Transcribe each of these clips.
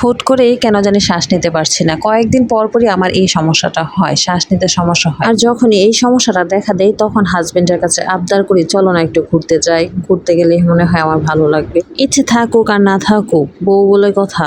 হুট করেই কেন জানি শ্বাস নিতে পারছি না। কয়েকদিন পর পরই আমার এই সমস্যাটা হয়, শ্বাস নিতে সমস্যা হয়। আর যখনই এই সমস্যাটা দেখা দেয়, তখন হাজবেন্ডের কাছে আবদার করি, চলো না একটু ঘুরতে যাই। ঘুরতে গেলে মনে হয় আমার ভালো লাগবে। ইচ্ছে থাকুক আর না থাকুক, বউ বলে কথা,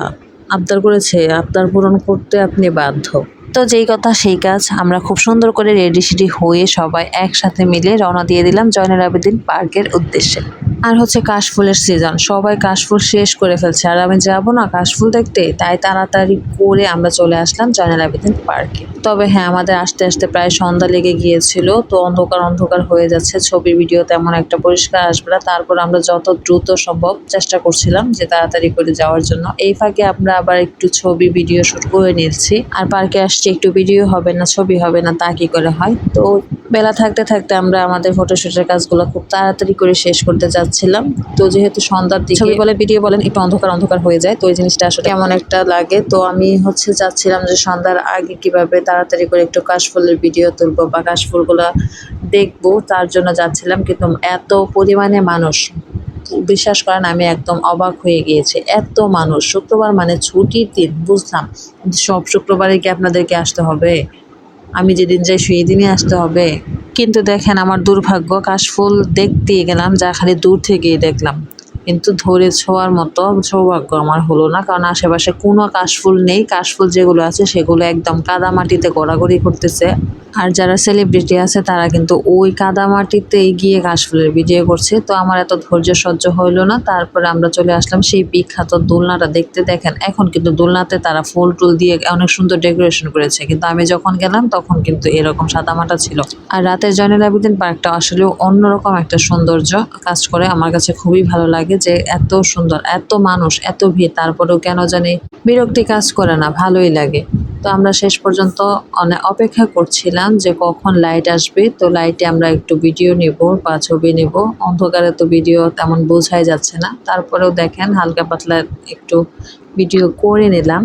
আবদার করেছে, আবদার পূরণ করতে আপনি বাধ্য। তো যেই কথা, সেই কাজ। আমরা খুব সুন্দর করে রেডি সেডি হয়ে সবাই একসাথে মিলে রওনা দিয়ে দিলাম জয়নুল আবেদিন পার্কের উদ্দেশ্যে। আর হচ্ছে কাশফুলের সিজন সবাই কাশফুল শেষ করে ফেলছে। আর আমি যাব না কাশফুল দেখতে, তাই তাড়াতাড়ি করে আমরা চলে আসলাম জয়নাল আবেদিন পার্কে তবে হ্যাঁ আমাদের আসতে আসতে প্রায় সন্ধ্যা লেগে গিয়েছিল, তো অন্ধকার অন্ধকার হয়ে যাচ্ছে। ছবির ভিডিও তেমন একটা পরিষ্কার আসবে না। তারপর আমরা যত দ্রুত সম্ভব চেষ্টা করছিলাম যে তাড়াতাড়ি করে যাওয়ার জন্য। এই ফাঁকে আমরা আবার একটু ছবি ভিডিও শুট করে নিচ্ছি আর পার্কে আসছি, একটু ভিডিও হবে না, ছবি হবে না, তা কি করে হয়? তো বেলা থাকতে থাকতে আমরা আমাদের ফটোশুটের কাজগুলো খুব তাড়াতাড়ি করে শেষ করতে যাচ্ছিলাম তো যেহেতু সন্ধ্যার দিকে ছবি বলে ভিডিও বলেন একটু অন্ধকার অন্ধকার হয়ে যায় তো এই জিনিসটা আসলে কেমন একটা লাগে। তো আমি হচ্ছে যাচ্ছিলাম যে সন্ধ্যার আগে কীভাবে তাড়াতাড়ি করে একটু কাশফুলের ভিডিও তুলবো বা কাশফুলগুলো দেখব তার জন্য যাচ্ছিলাম। কিন্তু এত পরিমাণে মানুষ বিশ্বাস করেন আমি একদম অবাক হয়ে গিয়েছি। এত মানুষ শুক্রবার মানে ছুটির দিন বুঝলাম। সব শুক্রবারে কি আপনাদেরকে আসতে হবে? আমি যেদিন যাই সেই দিনই আসতে হবে। কিন্তু দেখেন আমার দুর্ভাগ্য কাশফুল দেখতে গেলাম যা খালি দূর থেকেই দেখলাম। কিন্তু ধরে ছোঁয়ার মতো সৌভাগ্য আমার হলো না। কারণ আশেপাশে কোনো কাশফুল নেই। কাশফুল যেগুলো আছে, সেগুলো একদম কাদামাটিতে গড়াগড়ি করতেছে। আর যারা সেলিব্রিটি আছে, তারা কিন্তু ওই কাদামাটিতেই গিয়ে কাশফুলের ভিডিও করছে। তো আমার এত ধৈর্য সহ্য হইল না। তারপরে আমরা চলে আসলাম সেই বিখ্যাত দোলনাটা দেখতে। দেখেন, এখন কিন্তু দোলনাতে তারা ফুল টুল দিয়ে অনেক সুন্দর ডেকোরেশন করেছে। কিন্তু আমি যখন গেলাম, তখন কিন্তু এরকম সাদামাটা ছিল। আর রাতের জয়নুল আবেদিন পার্কটা আসলে অন্যরকম একটা সৌন্দর্য কাজ করে। আমার কাছে খুবই ভালো লাগে। যে এত সুন্দর, এত মানুষ, এত ভিড়, তারপরেও কেন জানি বিরক্তি কাজ করে না, ভালোই লাগে। তো আমরা শেষ পর্যন্ত অপেক্ষা করছিলাম যে কখন লাইট আসবে, তো লাইটে আমরা একটু ভিডিও নেব বা ছবি নেব। অন্ধকারে তো ভিডিও তেমন বোঝাই যাচ্ছে না। তারপরেও দেখেন হালকা পাতলা একটু ভিডিও করে নিলাম।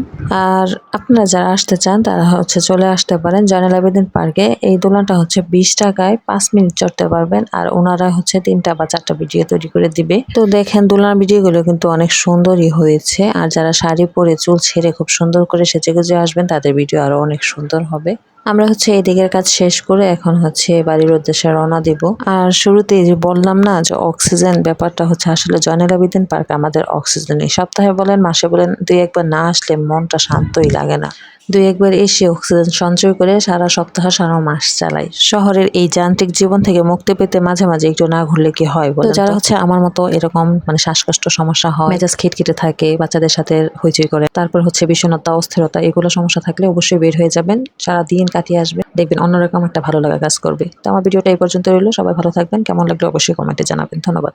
আর আপনারা যারা আসতে চান, তারা হচ্ছে চলে আসতে পারেন জয়নাল আবেদিন পার্কে। এই দোলনাটা হচ্ছে বিশ টাকায় পাঁচ মিনিট চড়তে পারবেন আর ওনারা হচ্ছে তিনটা বা চারটা ভিডিও তৈরি করে দিবে। তো দেখেন দোলনার ভিডিওগুলো কিন্তু অনেক সুন্দরই হয়েছে আর যারা শাড়ি পরে চুল ছেড়ে খুব সুন্দর করে সেজে গুজে আসবেন, তাদের ভিডিও আরও অনেক সুন্দর হবে। আমরা হচ্ছে এদিকের দিকের কাজ শেষ করে এখন হচ্ছে বাড়ির উদ্দেশ্যে রওনা দিব। আর শুরুতে যে বললাম না যে অক্সিজেন ব্যাপারটা হচ্ছে আসলে জয়নাল আবিদিন পার্ক আমাদের অক্সিজেন সপ্তাহে বলেন, মাসে বলেন, দুই একবার না আসলে মনটা শান্তই লাগে না। দুই একবার এসে অক্সিজেন সঞ্চয় করে সারা সপ্তাহ সারা মাস চালাই। শহরের এই যান্ত্রিক জীবন থেকে মুক্তি পেতে মাঝে মাঝে একটু না ঘুরলে কি হয় বলো যারা হচ্ছে আমার মতো এরকম মানে শ্বাসকষ্ট সমস্যা হয় মেজাজ খিটখিটে থাকে বাচ্চাদের সাথে হইচই করে তারপর হচ্ছে বিষণ্ণতা অস্থিরতা এগুলো সমস্যা থাকলে অবশ্যই বের হয়ে যাবেন সারা দিন কাটিয়ে আসবে দেখবেন অন্যরকম একটা ভালো লাগা কাজ করবে। তো আমার ভিডিওটা এই পর্যন্ত রইল সবাই ভালো থাকবেন কেমন লাগল অবশ্যই কমেন্টে জানাবেন ধন্যবাদ।